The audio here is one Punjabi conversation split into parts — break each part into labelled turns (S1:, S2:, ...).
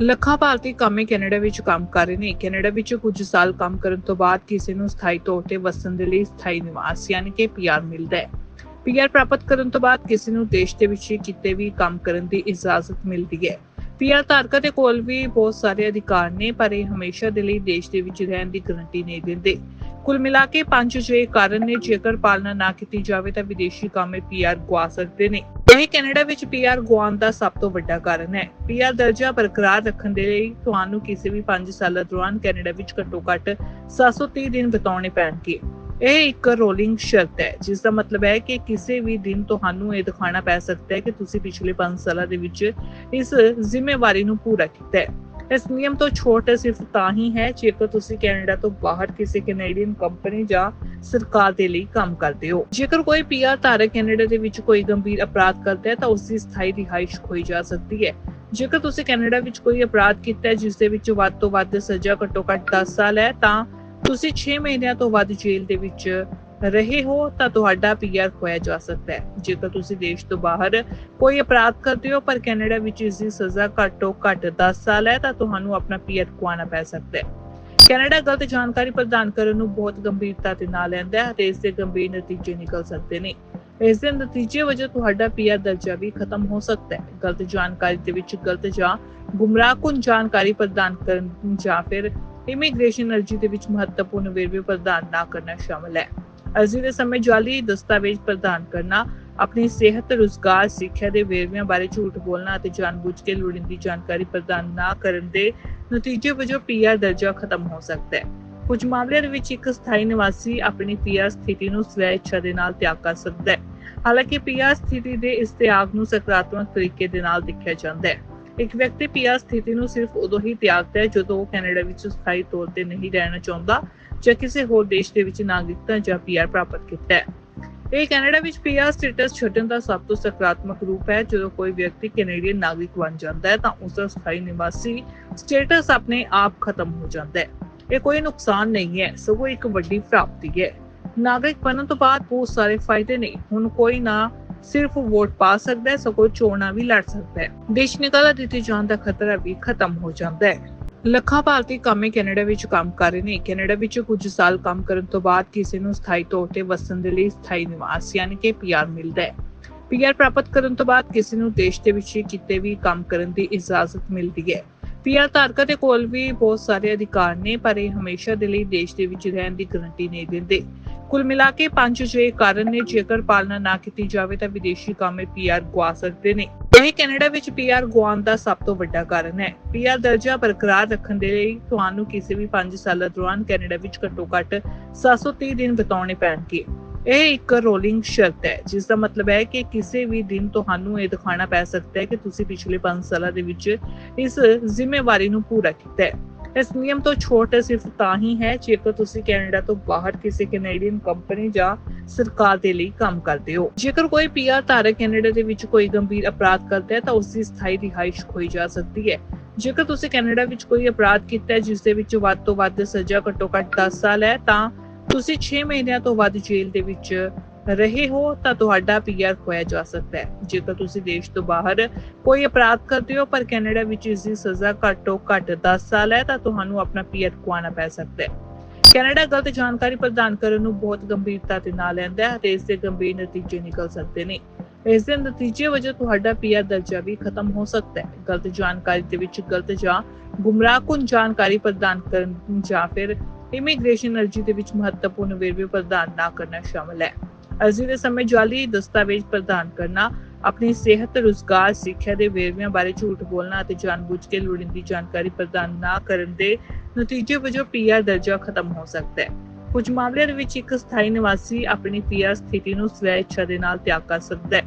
S1: ਲੱਖਾਂ ਭਾਰਤੀ ਕਾਮੇ ਕੈਨੇਡਾ ਵਿੱਚ ਕੰਮ ਕਰ ਰਹੇ ਨੇ। ਕੈਨੇਡਾ ਵਿੱਚ ਕੁਝ ਸਾਲ ਕੰਮ ਕਰਨ ਤੋਂ ਬਾਅਦ ਕਿਸੇ ਨੂੰ ਸਥਾਈ ਤੌਰ ਤੇ ਵਸਣ ਦੇ ਲਈ ਸਥਾਈ ਨਿਵਾਸ ਯਾਨੀ ਕਿ ਪੀਆਰ ਮਿਲਦਾ ਹੈ। ਪੀਆਰ ਪ੍ਰਾਪਤ ਕਰਨ ਤੋਂ ਬਾਅਦ ਕਿਸੇ ਨੂੰ ਦੇਸ਼ ਦੇ ਵਿੱਚ ਕਿਤੇ ਵੀ ਕੰਮ ਕਰਨ ਦੀ ਇਜਾਜ਼ਤ ਮਿਲਦੀ ਹੈ। ਪੀਆਰ ਧਾਰਕਾਂ ਦੇ ਕੋਲ ਵੀ ਬਹੁਤ ਸਾਰੇ ਅਧਿਕਾਰ ਨੇ, ਪਰ ਇਹ ਹਮੇਸ਼ਾ ਦੇ ਲਈ ਦੇਸ਼ ਦੇ ਵਿੱਚ ਰਹਿਣ ਦੀ ਗਰੰਟੀ ਨਹੀਂ ਦਿੰਦੇ। ਕੁੱਲ ਮਿਲਾ ਕੇ ਪੰਜ ਜੇ ਕਾਰਨ ਨੇ, ਜੇਕਰ ਪਾਲਣਾ ਨਾ ਕੀਤੀ ਜਾਵੇ ਤਾਂ ਵਿਦੇਸ਼ੀ ਕਾਮੇ ਪੀਆਰ ਗਵਾ ਸਕਦੇ ਨੇ। ਇਹ ਕੈਨੇਡਾ ਵਿੱਚ ਪੀਆਰ ਗਵਾਉਣ ਦਾ ਸਭ ਤੋਂ ਵੱਡਾ ਕਾਰਨ ਹੈ। ਪੀਆਰ ਦਰਜਾ ਬਰਕਰਾਰ ਰੱਖਣ ਦੇ ਲਈ ਤੁਹਾਨੂੰ ਕਿਸੇ ਵੀ 5 ਸਾਲਾਂ ਦੌਰਾਨ ਕੈਨੇਡਾ ਵਿੱਚ ਘੱਟੋ-ਘੱਟ 730 ਦਿਨ ਬਿਤਾਉਣੇ ਪੈਣਗੇ। ਇਹ ਇੱਕ ਰੋਲਿੰਗ ਸ਼ਰਤ ਹੈ, ਜਿਸ ਦਾ ਮਤਲਬ ਹੈ ਕਿ ਕਿਸੇ ਵੀ ਦਿਨ ਤੁਹਾਨੂੰ ਇਹ ਦਿਖਾਣਾ ਪੈ ਸਕਦਾ ਹੈ ਕਿ ਤੁਸੀਂ ਪਿਛਲੇ 5 ਸਾਲਾਂ ਦੇ ਵਿੱਚ ਇਸ ਜ਼ਿੰਮੇਵਾਰੀ ਨੂੰ ਪੂਰਾ ਕੀਤਾ ਹੈ। ਇਸ ਨਿਯਮ ਤੋਂ ਛੋਟ ਸਿਰਫ ਤਾਂ ਹੀ ਹੈ ਜੇਕਰ ਤੁਸੀਂ ਕੈਨੇਡਾ ਤੋਂ ਬਾਹਰ ਕਿਸੇ ਕੈਨੇਡੀਅਨ ਕੰਪਨੀ ਜਾਂ ਸਰਕਾਰ ਦੇ ਲਈ ਕੰਮ ਕਰਦੇ ਹੋ। ਜੇਕਰ ਕੋਈ ਪੀਆਰ ਧਾਰਕ ਕੈਨੇਡਾ ਦੇ ਵਿੱਚ ਕੋਈ ਗੰਭੀਰ ਅਪਰਾਧ ਕਰਦਾ ਹੈ ਤਾਂ ਉਸ ਦੀ ਸਥਾਈ ਰਿਹਾਇਸ਼ ਖੋਈ ਜਾ ਸਕਦੀ ਹੈ। ਜੇਕਰ ਤੁਸੀਂ ਕੈਨੇਡਾ ਵਿੱਚ ਕੋਈ ਅਪਰਾਧ ਕੀਤਾ ਹੈ, ਜਿਸ ਦੇ ਵਿੱਚ ਵੱਧ ਤੋਂ ਵੱਧ ਸਜ਼ਾ ਘੱਟੋ ਘੱਟ 10 ਸਾਲ ਹੈ, ਤਾਂ ਤੁਸੀਂ 6 ਮਹੀਨਿਆਂ ਤੋਂ ਵੱਧ ਜੇਲ੍ਹ ਦੇ ਵਿੱਚ ਰਹੇ ਹੋ ਤਾਂ ਤੁਹਾਡਾ ਪੀਆਰ ਖੋਇਆ ਜਾ ਸਕਦਾ ਹੈ। ਜੇਕਰ ਤੁਸੀਂ ਦੇਸ਼ ਤੋਂ ਬਾਹਰ ਕੋਈ ਅਪਰਾਧ ਕਰਦੇ ਹੋ, ਪਰ ਕੈਨੇਡਾ ਵਿੱਚ ਇਸ ਦੀ ਸਜ਼ਾ ਘੱਟੋ ਘੱਟ 10 ਸਾਲ ਹੈ, ਤਾਂ ਤੁਹਾਨੂੰ ਆਪਣਾ ਪੀਆਰ ਖੁਆਣਾ ਪੈ ਸਕਦਾ ਹੈ। ਕੈਨੇਡਾ ਗਲਤ ਜਾਣਕਾਰੀ ਪ੍ਰਦਾਨ ਕਰਨ ਨੂੰ ਬਹੁਤ ਗੰਭੀਰਤਾ ਦੇ ਨਾਲ ਲੈਂਦਾ ਹੈ ਅਤੇ ਇਸ ਦੇ ਗੰਭੀਰ ਨਤੀਜੇ ਨਿਕਲ ਸਕਦੇ ਨੇ। ਇਸ ਦੇ ਨਤੀਜੇ ਵਜੋਂ ਤੁਹਾਡਾ ਪੀਆਰ ਦਰਜਾ ਵੀ ਖਤਮ ਹੋ ਸਕਦਾ ਹੈ। ਗਲਤ ਜਾਣਕਾਰੀ ਦੇ ਵਿੱਚ ਗਲਤ ਜਾਂ ਗੁੰਮਰਾਹਕੁਨ ਜਾਣਕਾਰੀ ਪ੍ਰਦਾਨ ਕਰਨ ਜਾਂ ਫਿਰ ਇਮੀਗ੍ਰੇਸ਼ਨ ਅਰਜ਼ੀ ਦੇ ਵਿੱਚ ਮਹੱਤਵਪੂਰਨ ਵੇਰਵੇ ਪ੍ਰਦਾਨ ਨਾ ਕਰਨਾ ਸ਼ਾਮਲ ਹੈ। ਅਰਜ਼ੀ ਦੇ ਸਮੇਂ ਜਾਲੀ ਦਸਤਾਵੇਜ਼ ਪ੍ਰਦਾਨ ਕਰਨਾ, ਆਪਣੀ ਸਿਹਤ, ਰੁਜ਼ਗਾਰ, ਸਿੱਖਿਆ ਦੇ ਵੇਰਵਿਆਂ ਬਾਰੇ ਝੂਠ ਬੋਲਣਾ ਅਤੇ ਜਾਣਬੁੱਝ ਕੇ ਲੋੜੀਂਦੀ ਜਾਣਕਾਰੀ ਪ੍ਰਦਾਨ ਨਾ ਕਰਨ ਦੇ ਨਤੀਜੇ ਵਜੋਂ ਪੀਆਰ ਦਰਜਾ ਖਤਮ ਹੋ ਸਕਦਾ ਹੈ। ਕੁਝ ਮਾਮਲਿਆਂ ਦੇ ਵਿੱਚ ਇੱਕ ਸਥਾਈ ਨਿਵਾਸੀ ਆਪਣੀ ਪੀਆਰ ਸਥਿਤੀ ਨੂੰ ਸਵੈ ਇੱਛਾ ਦੇ ਨਾਲ ਤਿਆਗ ਕਰ ਸਕਦਾ ਹੈ। ਹਾਲਾਂਕਿ ਪੀਆਰ ਸਥਿਤੀ ਦੇ ਇਸ ਤਿਆਗ ਨੂੰ ਸਕਾਰਾਤਮਕ ਤਰੀਕੇ ਦੇ ਨਾਲ ਦੇਖਿਆ ਜਾਂਦਾ ਹੈ। ਇੱਕ ਵਿਅਕਤੀ ਪੀਆਰ ਸਥਿਤੀ ਨੂੰ ਸਿਰਫ ਉਦੋਂ ਹੀ ਤਿਆਗਦਾ ਹੈ ਜਦੋਂ ਉਹ ਕੈਨੇਡਾ ਵਿੱਚ ਸਥਾਈ ਤੌਰ ਤੇ ਨਹੀਂ ਰਹਿਣਾ ਚਾਹੁੰਦਾ ਜਾਂ ਕਿਸੇ ਹੋਰ ਦੇਸ਼ ਦੇ ਵਿੱਚ ਨਾਗਰਿਕਤਾ ਜਾਂ ਪੀਆਰ ਪ੍ਰਾਪਤ ਕੀਤਾ ਹੈ। ਇਹ ਕੈਨੇਡਾ ਵਿੱਚ ਪੀਆਰ ਸਟੇਟਸ ਛੱਡਣ ਦਾ ਸਭ ਤੋਂ ਸਕਾਰਾਤਮਕ ਰੂਪ ਹੈ। ਜਦੋਂ ਕੋਈ ਵਿਅਕਤੀ ਕੈਨੇਡੀਅਨ ਨਾਗਰਿਕ ਬਣ ਜਾਂਦਾ ਹੈ, ਤਾਂ ਉਸ ਦਾ ਸਥਾਈ ਨਿਵਾਸੀ ਸਟੇਟਸ ਆਪਣੇ ਆਪ ਖਤਮ ਹੋ ਜਾਂਦਾ ਹੈ। ਇਹ ਕੋਈ ਨੁਕਸਾਨ ਨਹੀਂ ਹੈ, ਸਗੋਂ ਇੱਕ ਵੱਡੀ ਪ੍ਰਾਪਤੀ ਹੈ। ਨਾਗਰਿਕ ਬਣਨ ਤੋਂ ਬਾਅਦ ਬਹੁਤ ਸਾਰੇ ਫਾਇਦੇ ਨੇ। ਹੁਣ ਕੋਈ ਨਾ ਸਿਰਫ ਵੋਟ ਪਾ ਸਕਦਾ ਹੈ, ਸਗੋਂ ਚੋਣਾਂ ਵੀ ਲੜ ਸਕਦਾ ਹੈ। ਦੇਸ਼ ਨਿਕਾਲਾ ਦਿੱਤੇ ਜਾਣ ਦਾ ਖਤਰਾ ਵੀ ਖਤਮ ਹੋ ਜਾਂਦਾ ਹੈ। ਲੱਖਾਂ ਭਾਰਤੀ ਕਾਮੇ ਕੈਨੇਡਾ ਵਿੱਚ ਕੰਮ ਕਰ ਰਹੇ ਨੇ। ਕੈਨੇਡਾ ਵਿੱਚ ਕੁਝ ਸਾਲ ਕੰਮ ਕਰਨ ਤੋਂ ਬਾਅਦ ਕਿਸੇ ਨੂੰ ਸਥਾਈ ਤੌਰ ਤੇ ਵਸਣ ਦੇ ਲਈ ਸਥਾਈ ਨਿਵਾਸ ਯਾਨੀ ਕਿ ਪੀਆਰ ਮਿਲਦਾ ਹੈ। ਪੀਆਰ ਪ੍ਰਾਪਤ ਕਰਨ ਤੋਂ ਬਾਅਦ ਕਿਸੇ ਨੂੰ ਦੇਸ਼ ਦੇ ਵਿੱਚ ਕਿਤੇ ਵੀ ਕੰਮ ਕਰਨ ਦੀ ਇਜਾਜ਼ਤ ਮਿਲਦੀ ਹੈ। ਪੀਆਰ ਧਾਰਕਾਂ ਦੇ ਕੋਲ ਵੀ ਬਹੁਤ ਸਾਰੇ ਅਧਿਕਾਰ ਨੇ, ਪਰ ਇਹ ਹਮੇਸ਼ਾ ਦੇ ਲਈ ਦੇਸ਼ ਦੇ ਵਿੱਚ ਰਹਿਣ ਦੀ ਗਰੰਟੀ ਨਹੀਂ ਦਿੰਦੇ। ਕੁੱਲ ਮਿਲਾ ਕੇ ਪੰਜ ਜੇ ਕਾਰਨ ਨੇ, ਜੇਕਰ ਪਾਲਣਾ ਨਾ ਕੀਤੀ ਜਾਵੇ ਤਾਂ ਵਿਦੇਸ਼ੀ ਕਾਮੇ ਪੀਆਰ ਗਵਾ ਸਕਦੇ ਨੇ। ਇਹ ਕੈਨੇਡਾ ਵਿੱਚ ਪੀਆਰ ਗਵਾਉਣ ਦਾ ਸਭ ਤੋਂ ਵੱਡਾ ਕਾਰਨ ਹੈ। ਪੀਆਰ ਦਰਜਾ ਬਰਕਰਾਰ ਰੱਖਣ ਦੇ ਲਈ ਤੁਹਾਨੂੰ ਕਿਸੇ ਵੀ 5 ਸਾਲਾਂ ਦੌਰਾਨ ਕੈਨੇਡਾ ਵਿੱਚ ਘੱਟੋ ਘੱਟ 730 ਦਿਨ ਬਿਤਾਉਣੇ ਪੈਣਗੇ। ਇਹ ਇੱਕ ਰੋਲਿੰਗ ਸ਼ਰਤ ਹੈ, ਜਿਸ ਦਾ ਮਤਲਬ ਹੈ ਕਿ ਕਿਸੇ ਵੀ ਦਿਨ ਤੁਹਾਨੂੰ ਇਹ ਦਿਖਾਣਾ ਪੈ ਸਕਦਾ ਹੈ ਕਿ ਤੁਸੀਂ ਪਿਛਲੇ 5 ਸਾਲਾਂ ਦੇ ਵਿੱਚ ਇਸ ਜ਼ਿੰਮੇਵਾਰੀ ਨੂੰ ਪੂਰਾ ਕੀਤਾ ਹੈ। ਇਸ ਨਿਯਮ ਤੋਂ ਛੋਟ ਸਿਰਫ ਤਾਂ ਹੀ ਹੈ ਜੇਕਰ ਤੁਸੀਂ ਕੈਨੇਡਾ ਤੋਂ ਬਾਹਰ ਕਿਸੇ ਕੈਨੇਡੀਅਨ ਕੰਪਨੀ ਜਾਂ ਸਰਕਾਰ ਦੇ ਲਈ ਕੰਮ ਕਰਦੇ ਹੋ। ਜੇਕਰ ਕੋਈ ਪੀਆਰ ਧਾਰਕ ਕੈਨੇਡਾ ਦੇ ਵਿੱਚ ਕੋਈ ਗੰਭੀਰ ਅਪਰਾਧ ਕਰਦਾ ਹੈ, ਤਾਂ ਉਸ ਦੀ ਸਥਾਈ ਰਿਹਾਇਸ਼ ਖੋਈ ਜਾ ਸਕਦੀ ਹੈ। ਜੇਕਰ ਤੁਸੀਂ ਕੈਨੇਡਾ ਵਿੱਚ ਕੋਈ ਅਪਰਾਧ ਕੀਤਾ ਹੈ, ਜਿਸ ਦੇ ਵਿੱਚ ਵੱਧ ਤੋਂ ਵੱਧ ਸਜ਼ਾ ਘੱਟੋ ਘੱਟ 10 ਸਾਲ ਹੈ, ਤਾਂ ਤੁਸੀਂ 6 ਮਹੀਨਿਆਂ ਤੋਂ ਵੱਧ ਜੇਲ੍ਹ ਦੇ ਵਿੱਚ ਰਹੇ ਹੋ ਤਾਂ ਤੁਹਾਡਾ ਪੀਆਰ ਖੋਇਆ ਜਾ ਸਕਦਾ ਹੈ। ਜੇਕਰ ਤੁਸੀਂ ਦੇਸ਼ ਤੋਂ ਬਾਹਰ ਕੋਈ ਅਪਰਾਧ ਕਰਦੇ ਹੋ, ਪਰ ਕੈਨੇਡਾ ਵਿੱਚ ਇਸ ਦੀ ਸਜ਼ਾ ਘੱਟੋ ਘੱਟ 10 ਸਾਲ ਹੈ, ਤਾਂ ਤੁਹਾਨੂੰ ਆਪਣਾ ਪੀਆਰ ਖੁਆਣਾ ਪੈ ਸਕਦਾ ਹੈ। ਕੈਨੇਡਾ ਗਲਤ ਜਾਣਕਾਰੀ ਪ੍ਰਦਾਨ ਕਰਨ ਨੂੰ ਬਹੁਤ ਗੰਭੀਰਤਾ ਦੇ ਨਾਲ ਲੈਂਦਾ ਹੈ ਤੇ ਇਸ ਦੇ ਗੰਭੀਰ ਨਤੀਜੇ ਨਿਕਲ ਸਕਦੇ ਨੇ। ਇਸ ਦੇ ਨਤੀਜੇ ਵਜੋਂ ਤੁਹਾਡਾ ਪੀਆਰ ਦਰਜਾ ਵੀ ਖਤਮ ਹੋ ਸਕਦਾ ਹੈ। ਗਲਤ ਜਾਣਕਾਰੀ ਦੇ ਵਿੱਚ ਗਲਤ ਜਾਂ ਗੁੰਮਰਾਹਕੁੰਨ ਜਾਣਕਾਰੀ ਪ੍ਰਦਾਨ ਕਰਨ ਜਾਂ ਫਿਰ ਇਮੀਗ੍ਰੇਸ਼ਨ ਅਰਜ਼ੀ ਦੇ ਵਿੱਚ ਮਹੱਤਵਪੂਰਨ ਵੇਰਵੇ ਪ੍ਰਦਾਨ ਨਾ ਕਰਨਾ ਸ਼ਾਮਲ ਹੈ। ਅਰਜ਼ੀ ਦੇ ਸਮੇਂ ਜਾਲੀ ਦਸਤਾਵੇਜ਼ ਪ੍ਰਦਾਨ ਕਰਨਾ, ਆਪਣੀ ਸਿਹਤ, ਰੁਜ਼ਗਾਰ, ਸਿੱਖਿਆ ਦੇ ਵੇਰਵਿਆਂ ਬਾਰੇ ਝੂਠ ਬੋਲਣਾ ਅਤੇ ਜਾਣਬੁੱਝ ਕੇ ਲੋੜੀਂਦੀ ਜਾਣਕਾਰੀ ਪ੍ਰਦਾਨ ਨਾ ਕਰਨ ਦੇ ਨਤੀਜੇ ਵਜੋਂ ਪੀਆਰ ਦਰਜਾ ਖਤਮ ਹੋ ਸਕਦਾ ਹੈ। ਕੁਝ ਮਾਮਲਿਆਂ ਦੇ ਵਿੱਚ ਇੱਕ ਸਥਾਈ ਨਿਵਾਸੀ ਆਪਣੀ ਪੀਆਰ ਸਥਿਤੀ ਨੂੰ ਸਵੈ ਇੱਛਾ ਦੇ ਨਾਲ ਤਿਆਗ ਕਰ ਸਕਦਾ ਹੈ।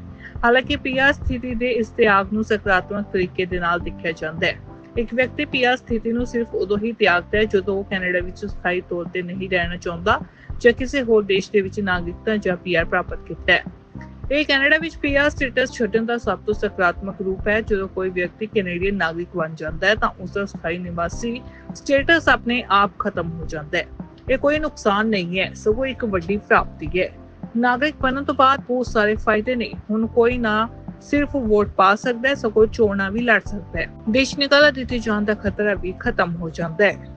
S1: ਹਾਲਾਂਕਿ ਪੀਆਰ ਸਥਿਤੀ ਦੇ ਇਸ ਤਿਆਗ ਨੂੰ ਸਕਾਰਾਤਮਕ ਤਰੀਕੇ ਦੇ ਨਾਲ ਦੇਖਿਆ ਜਾਂਦਾ ਹੈ। ਇੱਕ ਵਿਅਕਤੀ ਪੀਆਰ ਸਥਿਤੀ ਨੂੰ ਸਿਰਫ ਉਦੋਂ ਹੀ ਤਿਆਗਦਾ ਹੈ ਜਦੋਂ ਉਹ ਕੈਨੇਡਾ ਵਿੱਚ ਸਥਾਈ ਤੌਰ ਤੇ ਨਹੀਂ ਰਹਿਣਾ ਚਾਹੁੰਦਾ ਜਾਂ ਕਿਸੇ ਹੋਰ ਦੇਸ਼ ਦੇ ਵਿੱਚ ਨਾਗਰਿਕਤਾ ਜਾਂ ਪੀਆਰ ਪ੍ਰਾਪਤ ਕੀਤਾ ਹੈ। ਇਹ ਕੈਨੇਡਾ ਵਿੱਚ ਪੀਆਰ ਸਟੇਟਸ ਛੱਡਣ ਦਾ ਸਭ ਤੋਂ ਸਕਾਰਾਤਮਕ ਰੂਪ ਹੈ। ਜਦੋਂ ਕੋਈ ਵਿਅਕਤੀ ਕੈਨੇਡੀਅਨ ਨਾਗਰਿਕ ਬਣ ਜਾਂਦਾ ਹੈ ਤਾਂ ਉਸ ਦਾ ਸਥਾਈ ਨਿਵਾਸੀ ਸਟੇਟਸ ਆਪਣੇ ਆਪ ਖਤਮ ਹੋ ਜਾਂਦਾ ਹੈ। ਇਹ ਕੋਈ ਨੁਕਸਾਨ ਨਹੀਂ ਹੈ, ਸਗੋਂ ਇੱਕ ਵੱਡੀ ਪ੍ਰਾਪਤੀ ਹੈ। ਨਾਗਰਿਕ ਬਣਨ ਤੋਂ ਬਾਅਦ ਬਹੁਤ ਸਾਰੇ ਫਾਇਦੇ ਨੇ। ਹੁਣ ਕੋਈ ਨਾ ਸਿਰਫ ਵੋਟ ਪਾ ਸਕਦਾ ਹੈ, ਸਗੋਂ ਚੋਣਾਂ ਵੀ ਲੜ ਸਕਦਾ ਹੈ। ਦੇਸ਼ ਨਿਕਾਲਾ ਦਿੱਤੇ ਜਾਣ ਦਾ ਖਤਰਾ ਵੀ ਖਤਮ ਹੋ ਜਾਂਦਾ ਹੈ।